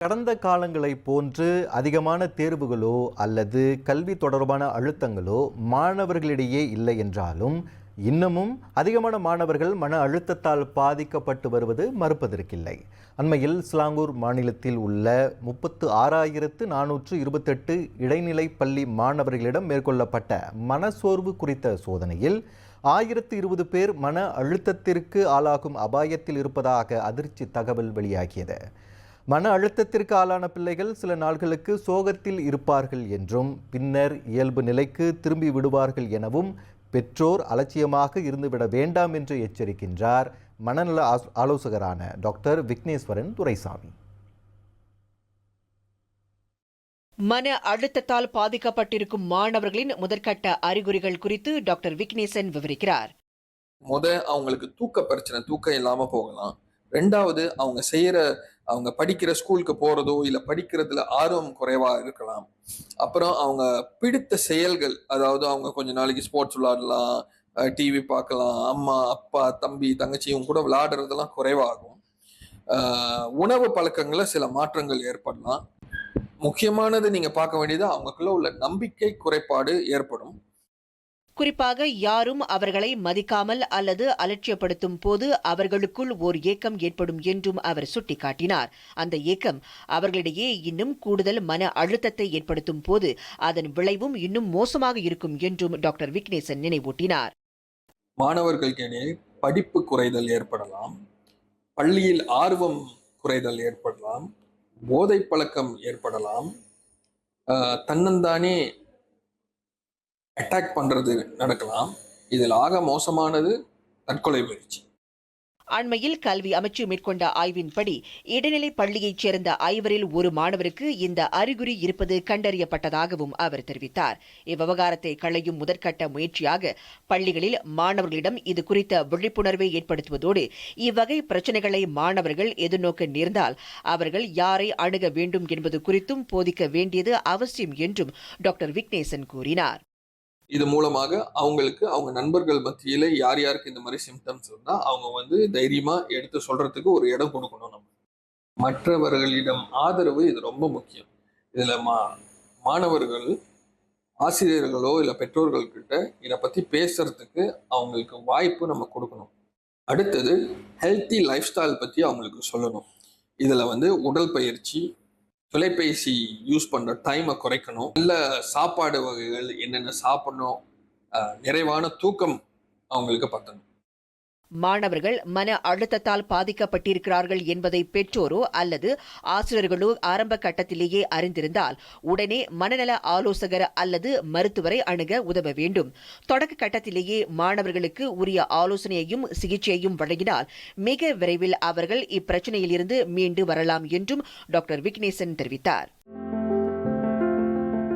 கடந்த காலங்களைப் போன்று அதிகமான தேர்வுகளோ அல்லது கல்வி தொடர்பான அழுத்தங்களோ மாணவர்களிடையே இல்லை என்றாலும் இன்னமும் அதிகமான மாணவர்கள் மன அழுத்தத்தால் பாதிக்கப்பட்டு வருவது மறுப்பதற்கில்லை. அண்மையில் ஸ்லாங்கூர் மாநிலத்தில் உள்ள முப்பத்து ஆறாயிரத்து நானூற்று இருபத்தெட்டு இடைநிலை பள்ளி மாணவர்களிடம் மேற்கொள்ளப்பட்ட மனசோர்வு குறித்த சோதனையில் ஆயிரத்து இருபது பேர் மன அழுத்தத்திற்கு ஆளாகும் அபாயத்தில் இருப்பதாக அதிர்ச்சி தகவல் வெளியாகியது. மன அழுத்தத்திற்கு ஆளான பிள்ளைகள் சில நாள்களுக்கு சோகத்தில் இருப்பார்கள் என்றும் பின்னர் இயல்பு நிலைக்கு திரும்பி விடுவார்கள் எனவும் பெற்றோர் அலட்சியமாக இருந்துவிட வேண்டாம் என்று எச்சரிக்கின்றார் மனநல ஆலோசகரான டாக்டர் விக்னேஸ்வரன் துரைசாமி. மன அழுத்தத்தால் பாதிக்கப்பட்டிருக்கும் மாணவர்களின் முதற்கட்ட அறிகுறிகள் குறித்து டாக்டர் விக்னேசன் விவரிக்கிறார். முத அவங்களுக்கு தூக்க பிரச்சனை தூக்கம் இல்லாம போகலாம். ரெண்டாவது அவங்க செய்யற அவங்க படிக்கிற ஸ்கூலுக்கு போறதோ இல்ல படிக்கிறதுல ஆர்வம் குறைவா இருக்கலாம். அப்புறம் அவங்க பிடித்த செயல்கள் அதாவது அவங்க கொஞ்ச நாளைக்கு ஸ்போர்ட்ஸ் விளையாடலாம் டிவி பார்க்கலாம் அம்மா அப்பா தம்பி தங்கச்சியும் கூட விளையாடுறதெல்லாம் குறைவாகும். உணவு பழக்கங்கள சில மாற்றங்கள் ஏற்படலாம். முக்கியமானது நீங்க பார்க்க வேண்டியது அவங்களுக்குள்ள உள்ள நம்பிக்கை குறைபாடு ஏற்படும். குறிப்பாக யாரும் அவர்களை மதிக்காமல் அல்லது அலட்சியப்படுத்தும் போது அவர்களுக்குள் ஓர் ஏக்கம் ஏற்படும் என்றும் அவர் சுட்டிக்காட்டினார். அந்த ஏக்கம் அவர்களிடையே இன்னும் கூடுதல் மன அழுத்தத்தை ஏற்படுத்தும் போது அதன் விளைவும் இன்னும் மோசமாக இருக்கும் என்றும் டாக்டர் விக்னேசன் நினைவூட்டினார். மாணவர்களுக்கிடையே படிப்பு குறைதல் ஏற்படலாம் பள்ளியில் ஆர்வம் குறைதல் ஏற்படலாம் போதை பழக்கம் ஏற்படலாம் ஆஹ் தன்னந்தானே அட்டாக் பண்ணுறது நடக்கலாம். இதில் ஆக மோசமானது தற்கொலை முயற்சி. அண்மையில் கல்வி அமைச்சு மேற்கொண்ட ஆய்வின்படி இடைநிலை பள்ளியைச் சேர்ந்த ஐவரில் ஒரு மாணவருக்கு இந்த அறிகுறி இருப்பது கண்டறியப்பட்டதாகவும் அவர் தெரிவித்தார். இவ்விவகாரத்தை களையும் முதற்கட்ட முயற்சியாக பள்ளிகளில் மாணவர்களிடம் இது குறித்த விழிப்புணர்வை ஏற்படுத்துவதோடு இவ்வகை பிரச்சனைகளை மாணவர்கள் எதிர்நோக்க நேர்ந்தால் அவர்கள் யாரை அணுக வேண்டும் என்பது குறித்தும் போதிக்க வேண்டியது அவசியம் என்றும் டாக்டர் விக்னேசன் கூறினார். இது மூலமாக அவங்களுக்கு அவங்க நண்பர்கள் மத்தியில யார் யாருக்கு இந்த மாதிரி சிம்டம்ஸ் இருந்தா அவங்க வந்து தைரியமா எடுத்து சொல்றதுக்கு ஒரு இடம் கொடுக்கணும் நம்ம. மற்றவர்களிடம் ஆதரவு இது ரொம்ப முக்கியம். இதுல மா மாணவர்கள் ஆசிரியர்களோ இல்லை பெற்றோர்கள் கிட்ட இதை பத்தி பேசுறதுக்கு அவங்களுக்கு வாய்ப்பு நம்ம கொடுக்கணும். அடுத்தது ஹெல்த்தி லைஃப் ஸ்டைல் பத்தி அவங்களுக்கு சொல்லணும். இதில் வந்து உடல் பயிற்சி தொலைபேசி யூஸ் பண்ணுற டைமை குறைக்கணும். நல்ல சாப்பாடு வகைகள் என்னென்ன சாப்பிடணும் நிறைவான தூக்கம் அவங்களுக்கு பத்தணும். மாணவர்கள் மன அழுத்தத்தால் பாதிக்கப்பட்டிருக்கிறார்கள் என்பதை பெற்றோரோ அல்லது ஆசிரியர்களோ ஆரம்ப கட்டத்திலேயே அறிந்திருந்தால் உடனே மனநல ஆலோசகர் அல்லது மருத்துவரை அணுக உதவ வேண்டும். தொடக்க கட்டத்திலேயே மாணவர்களுக்கு உரிய ஆலோசனையையும் சிகிச்சையையும் வழங்கினால் மிக விரைவில் அவர்கள் இப்பிரச்சனையிலிருந்து மீண்டு வரலாம் என்றும் டாக்டர் விக்னேசன் தெரிவித்தார்.